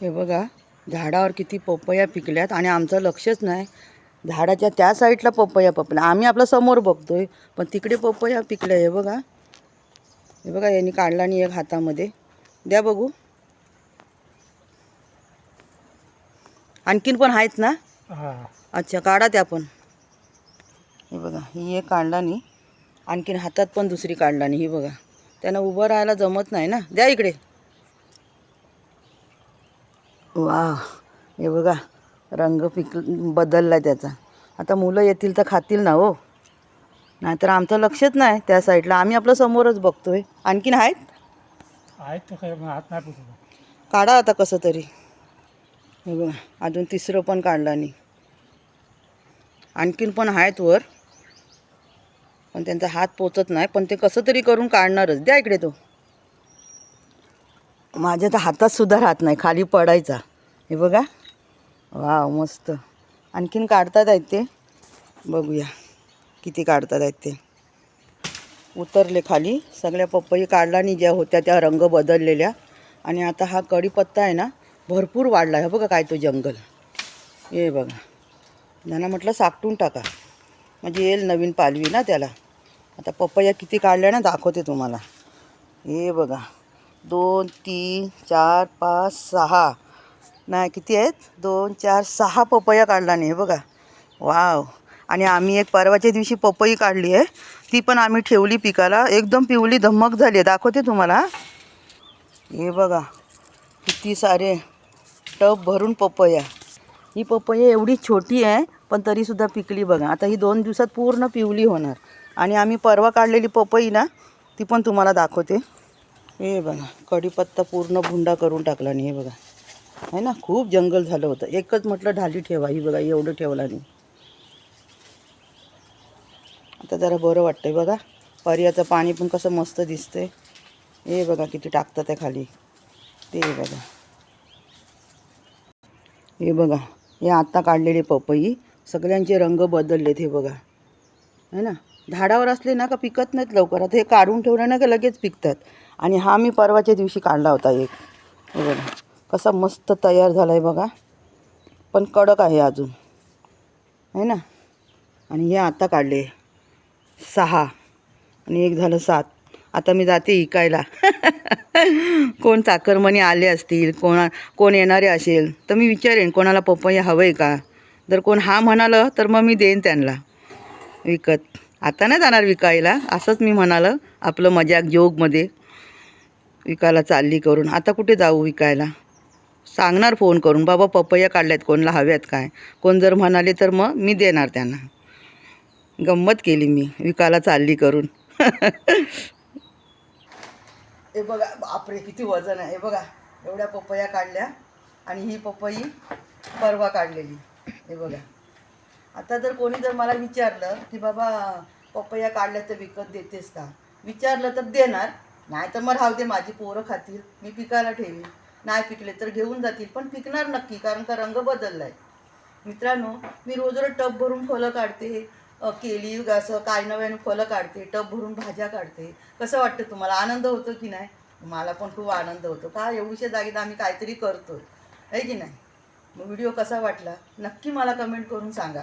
हे बघा झाडावर किती पपया पिकल्यात आणि आमचं लक्षच नाही. झाडाच्या त्या साईडला पपया पपल्या. आम्ही आपला समोर बघतोय पण तिकडे पपया पिकल्या. हे बघा. हे बघा यांनी काढला आणि एक हातामध्ये. द्या बघू. आणखीन पण आहेत ना? अच्छा काढा त्या पण. हे बघा ही एक काढला नाही आणखीन हातात पण दुसरी काढला नाही ही बघा. त्यांना उभं राहायला जमत नाही ना? द्या इकडे. वा हे बघा रंग पिक बदलला त्याचा. आता मुलं येतील तर खातील ना हो? नाहीतर आमचं लक्षच नाही त्या साईडला. आम्ही आपलं समोरच बघतोय. आणखीन आहेत? आहेत हात नाही काढा आता कसं तरी. हे बघा अजून तिसरं पण काढलं नाही आणखीन पण आहेत वर. पण त्यांचा हात पोचत नाही. पण ते कसं तरी करून काढणारच. द्या इकडे तो. माझ्या तर हातात सुद्धा राहत नाही खाली पडायचा. हे बघा. वा मस्त. आणखीन काढतात आहेत ते. बघूया. किती काढतात आहेत ते. उतरले खाली. सगळ्या पपई काढला आणि ज्या होत्या त्या रंग बदललेल्या. आणि आता हा कढीपत्ता आहे ना भरपूर वाढला आहे. बघा काय तो जंगल. हे बघा. त्यांना म्हटलं साकटून टाका. म्हणजे येईल नवीन पालवी ना त्याला. आता पपया किती काढल्या ना दाखवते तुम्हाला. हे बघा. दोन तीन चार पाच सहा. नाही किती आहेत? दोन चार सहा पपया काढला नाही बघा. वाव. आणि आम्ही एक परवाच्या दिवशी पपई काढली आहे. ती पण आम्ही ठेवली पिकाला. एकदम पिवली धम्मक झाली आहे. दाखवते तुम्हाला. हे बघा. किती सारे टब भरून पपया. ही पपया एवढी छोटी आहे पण तरीसुद्धा पिकली बघा. आता ही दोन दिवसात पूर्ण पिवली होणार. आणि आम्ही परवा काढलेली पपई ना ती पण तुम्हाला दाखवते. हे बघा कढीपत्ता पूर्ण भुंडा करून टाकला नाही हे बघा. आहे ना खूप जंगल झालं होतं. एकच म्हटलं ढाली ठेवा ही बघा एवढं ठेवला नाही. आता जरा बरं वाटतंय बघा. पर्याचं पाणी पण कसं मस्त दिसतंय. हे बघा किती टाकतात आहे खाली. ते बघा. हे बघा हे आत्ता काढलेले पपई. सगळ्यांचे रंग बदललेत हे बघा. है ना? झाडावर असले ना का पिकत नाहीत लवकर. आता हे काढून ठेवलं ना का लगेच पिकतात. आणि हा मी परवाच्या दिवशी काढला होता एक. बघा कसा मस्त तयार झाला आहे बघा. पण कडक आहे अजून. आहे ना? आणि हे आता काढले. सहा. आणि एक झालं सात. आता मी जाते इकायला. कोण चाकरमणी आले असतील कोणा कोण येणारे असेल तर मी विचारेन कोणाला पपई हवं आहे का? जर कोण हा म्हणालं तर मग मी देईन त्यांना. विकत. आता नाही जाणार विकायला असंच मी म्हणालं आपलं मजाक जोगमध्ये विकायला चालली करून. आता कुठे जाऊ विकायला? सांगणार फोन करून बाबा पपया काढल्यात कोणला हव्यात काय? कोण जर म्हणाले तर मग मी देणार त्यांना. गंमत केली मी विकायला चालली करून. हे बघा बापरे किती वजन आहे. हे बघा एवढ्या पपया काढल्या आणि ही पपई परवा काढलेली. हे बघा. आता जर कोणी जर मला विचारलं की बाबा पपया काढल्या तर विकत देतेस का? विचारलं तर देणार. नाही तर मग राहू दे माझी पोरं खातील. मी पिकायला ठेवी नाही पिकले तर घेऊन जातील. पण पिकणार नक्की कारण का रंग बदलला आहे मित्रांनो मी रोज रोज टब भरून फळं काढते. केली असं काय नव्यानं फळं काढते. टब भरून भाज्या काढते. कसं वाटतं तुम्हाला? आनंद होतो की नाही? मला पण खूप आनंद होतो. का? एवढीच्या जागेत आम्ही काहीतरी करतो आहे की नाही? मग व्हिडिओ कसा वाटला? नक्की मला कमेंट करून सांगा.